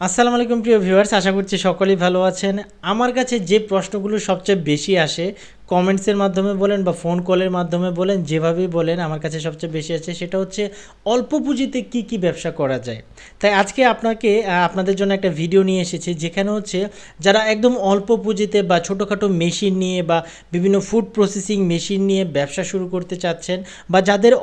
আসসালামু আলাইকুম প্রিয় ভিউয়ার্স, আশা করছি সকলেই ভালো আছেন। আমার কাছে যে প্রশ্নগুলো সবচেয়ে বেশি আসে কমেন্টসের মাধ্যমে বলেন বা ফোন কলের মাধ্যমে বলেন, যেভাবেই বলেন, আমার কাছে সবচেয়ে বেশি আছে সেটা হচ্ছে, অল্প পুঁজিতে কি কি ব্যবসা করা যায়? তাই আজকে আপনাকে আপনাদের জন্য একটা ভিডিও নিয়ে এসেছি, যেখানে হচ্ছে, যারা একদম অল্প পুঁজিতে বা ছোটোখাটো মেশিন নিয়ে বা বিভিন্ন ফুড প্রসেসিং মেশিন নিয়ে ব্যবসা শুরু করতে চাচ্ছেন, বা যাদের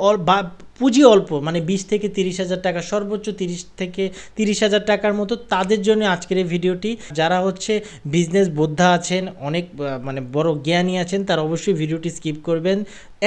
পুঁজি অল্প মানে বিশ থেকে তিরিশ হাজার টাকা, সর্বোচ্চ তিরিশ থেকে তিরিশ হাজার টাকার মতো তাদের জন্য আজকের এই ভিডিওটি। যারা হচ্ছে বিজনেস বোদ্ধা আছেন, অনেক মানে বড় জ্ঞানী আছেন, তারা অবশ্যই ভিডিওটি স্কিপ করবেন।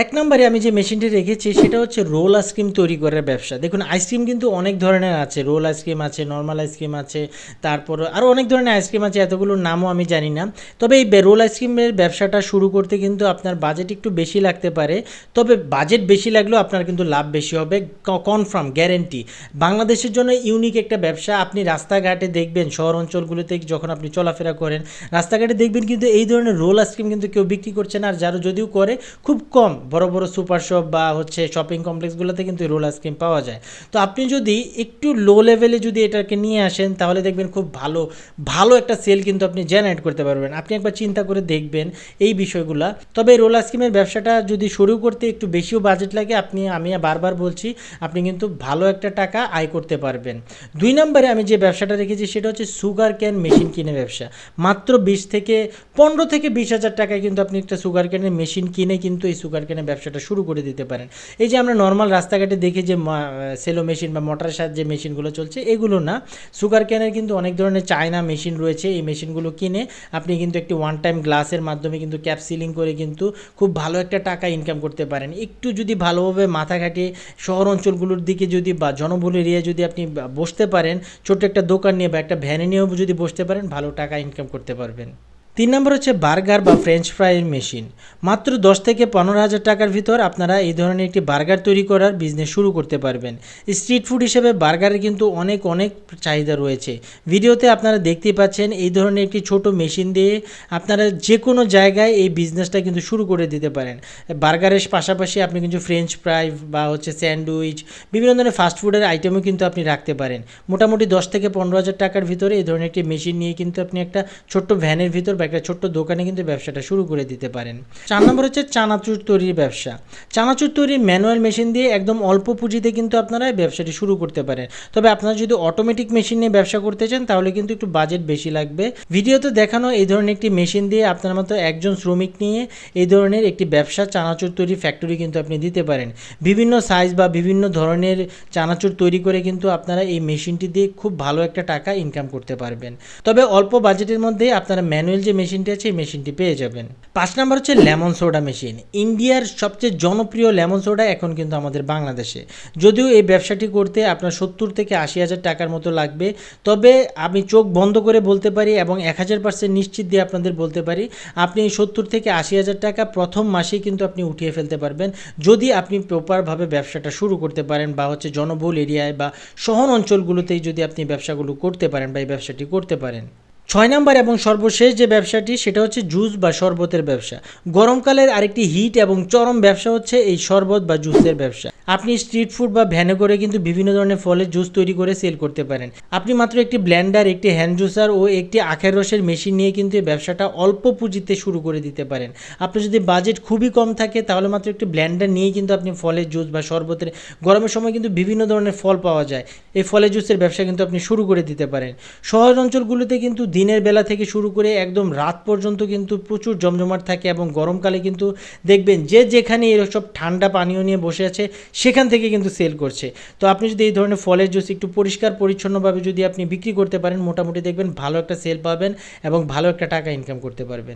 এক নম্বরে আমি যে মেশিনটি রেখেছি, সেটা হচ্ছে রোল আইসক্রিম তৈরি করার ব্যবসা। দেখুন আইসক্রিম কিন্তু অনেক ধরনের আছে। রোল আইসক্রিম আছে নর্মাল আইসক্রিম আছে, তারপর আরও অনেক ধরনের আইসক্রিম আছে এতগুলোর নামও আমি জানি না। তবে এই রোল আইসক্রিমের ব্যবসাটা শুরু করতে কিন্তু আপনার বাজেট একটু বেশি লাগতে পারে। তবে বাজেট বেশি লাগলেও আপনার কিন্তু লাভ বেশি হবে কনফার্ম গ্যারেন্টি বাংলাদেশের জন্য ইউনিক একটা ব্যবসা। আপনি রাস্তাঘাটে দেখবেন শহর অঞ্চলগুলোতে যখন আপনি চলাফেরা করেন, রাস্তাঘাটে দেখবেন কিন্তু এই ধরনের রোল আইসক্রিম কিন্তু কেউ বিক্রি করছে না। আর যারা যদিও করে, খুব কম। বড় বড় সুপার শপ বা হচ্ছে শপিং কমপ্লেক্সগুলোতে কিন্তু রোল আইসক্রিম পাওয়া যায়। তো আপনি যদি একটু লো লেভেলে যদি এটাকে নিয়ে আসেন, তাহলে দেখবেন খুব ভালো ভালো একটা সেল কিন্তু আপনি জেনারেট করতে পারবেন। আপনি একবার চিন্তা করে দেখবেন এই বিষয়গুলা। তবে রোল আইসক্রিমের ব্যবসাটা যদি শুরু করতে একটু বেশিও বাজেট লাগে, আপনি, আমি বারবার বলছি, আপনি কিন্তু ভালো একটা টাকা আয় করতে পারবেন। দুই নম্বরে আমি যে ব্যবসাটা রেখেছি, সেটা হচ্ছে সুগার ক্যান মেশিন কিনে ব্যবসা। মাত্র বিশ থেকে পনেরো থেকে বিশ হাজার টাকায় কিন্তু আপনি একটা সুগার ক্যানের মেশিন কিনে কিন্তু এই সুগার ক্যানের ব্যবসাটা শুরু করে দিতে পারেন। এই যে আমরা নর্মাল রাস্তাঘাটে দেখি যে সেলো মেশিন বা মোটরের সাহায্যে মেশিনগুলো চলছে, এগুলো না। সুগার ক্যানের কিন্তু অনেক ধরনের চায়না মেশিন রয়েছে, এই মেশিনগুলো কিনে আপনি কিন্তু একটি ওয়ান টাইম গ্লাসের মাধ্যমে কিন্তু ক্যাপ সিলিং করে কিন্তু খুব ভালো একটা টাকা ইনকাম করতে পারেন। একটু যদি ভালোভাবে মাথা খাটিয়ে শহর অঞ্চলগুলোর দিকে যদি বা জনবহুল এরিয়ায় যদি আপনি বসতে পারেন, ছোট্ট একটা দোকান নিয়ে বা একটা ভ্যানে নিয়েও যদি বসতে পারেন, ভালো টাকা ইনকাম করতে পারবেন। তিন নম্বর হচ্ছে বার্গার বা ফ্রেঞ্চ ফ্রাইয়ের মেশিন। মাত্র দশ থেকে পনেরো হাজার টাকার ভিতর আপনারা এই ধরনের একটি বার্গার তৈরি করার বিজনেস শুরু করতে পারবেন। স্ট্রিট ফুড হিসেবে বার্গারের কিন্তু অনেক অনেক চাহিদা রয়েছে। ভিডিওতে আপনারা দেখতেই পাচ্ছেন এই ধরনের একটি ছোট মেশিন দিয়ে আপনারা যে কোনো জায়গায় এই বিজনেসটা কিন্তু শুরু করে দিতে পারেন। বার্গারের পাশাপাশি আপনি কিন্তু ফ্রেঞ্চ ফ্রাই বা হচ্ছে স্যান্ডউইচ বিভিন্ন ধরনের ফাস্ট ফুডের আইটেমও কিন্তু আপনি রাখতে পারেন। মোটামুটি দশ থেকে পনেরো হাজার টাকার ভিতরে এই ধরনের একটি মেশিন নিয়ে কিন্তু আপনি একটা ছোট্ট ভ্যানের ভিতর একটা ছোট্ট দোকানে কিন্তু ব্যবসাটা শুরু করে দিতে পারেন। চার নম্বর হচ্ছে চানাচুর তৈরির ব্যবসা। চানাচুর তৈরির ম্যানুয়াল মেশিন দিয়ে একদম অল্প পুঁজিতে কিন্তু আপনারা ব্যবসাটি শুরু করতে পারেন। তবে আপনারা যদি অটোমেটিক মেশিন নিয়ে ব্যবসা করতে চান, তাহলে কিন্তু একটু বাজেট বেশি লাগবে। ভিডিওতে দেখানো এই ধরনের একটি মেশিন দিয়ে আপনার মতো একজন শ্রমিক নিয়ে এই ধরনের একটি ব্যবসা চানাচুর তৈরি ফ্যাক্টরি কিন্তু আপনি দিতে পারেন। বিভিন্ন সাইজ বা বিভিন্ন ধরনের চানাচুর তৈরি করে কিন্তু আপনারা এই মেশিনটি দিয়ে খুব ভালো একটা টাকা ইনকাম করতে পারবেন। তবে অল্প বাজেটের মধ্যে আপনারা ম্যানুয়াল যে মেশিনটি আছে, এই মেশিনটি পেয়ে যাবেন। পাঁচ নাম্বার হচ্ছে লেমন সোডা মেশিন। ইন্ডিয়ার সবচেয়ে জনপ্রিয় লেমন সোডা এখন কিন্তু আমাদের বাংলাদেশে। যদিও এই ব্যবসাটি করতে আপনার সত্তর থেকে আশি হাজার টাকার মতো লাগবে, তবে আমি চোখ বন্ধ করে বলতে পারি এবং এক হাজার পার্সেন্ট নিশ্চিত দিয়ে আপনাদের বলতে পারি, আপনি এই সত্তর থেকে আশি হাজার টাকা প্রথম মাসেই কিন্তু আপনি উঠিয়ে ফেলতে পারবেন। যদি আপনি প্রপারভাবে ব্যবসাটা শুরু করতে পারেন বা হচ্ছে জনবহুল এরিয়ায় বা শহর অঞ্চলগুলোতেই যদি আপনি ব্যবসাগুলো করতে পারেন বা এই ব্যবসাটি করতে পারেন। ছয় নাম্বার এবং সর্বশেষ যে ব্যবসাটি, সেটা হচ্ছে জুস বা শরবতের ব্যবসা। গরমকালের আরেকটি হিট এবং চরম ব্যবসা হচ্ছে এই শরবত বা জুসের ব্যবসা। আপনি স্ট্রিট ফুড বা ভ্যানে করে কিন্তু বিভিন্ন ধরনের ফলের জুস তৈরি করে সেল করতে পারেন। আপনি মাত্র একটি ব্ল্যান্ডার একটি হ্যান্ড জুসার ও একটি আখের রসের মেশিন নিয়ে কিন্তু এই ব্যবসাটা অল্প পুঁজিতে শুরু করে দিতে পারেন। আপনি যদি বাজেট খুবই কম থাকে, তাহলে মাত্র একটি ব্ল্যান্ডার নিয়েই কিন্তু আপনি ফলের জুস বা শরবতের গরমের সময় কিন্তু বিভিন্ন ধরনের ফল পাওয়া যায়। এই ফলের জুসের ব্যবসা কিন্তু আপনি শুরু করে দিতে পারেন। শহর অঞ্চলগুলোতে কিন্তু দিনের বেলা থেকে শুরু করে একদম রাত পর্যন্ত কিন্তু প্রচুর জমজমাট থাকে এবং গরমকালে কিন্তু দেখবেন যে যেখানে এসব ঠান্ডা পানীয় নিয়ে বসে আছে, সেখান থেকে কিন্তু সেল করছে। তো আপনি যদি এই ধরনের ফলের জুস একটু পরিষ্কার, পরিচ্ছন্নভাবে যদি আপনি বিক্রি করতে পারেন, মোটামুটি দেখবেন ভালো একটা সেল পাবেন এবং ভালো একটা টাকা ইনকাম করতে পারবেন।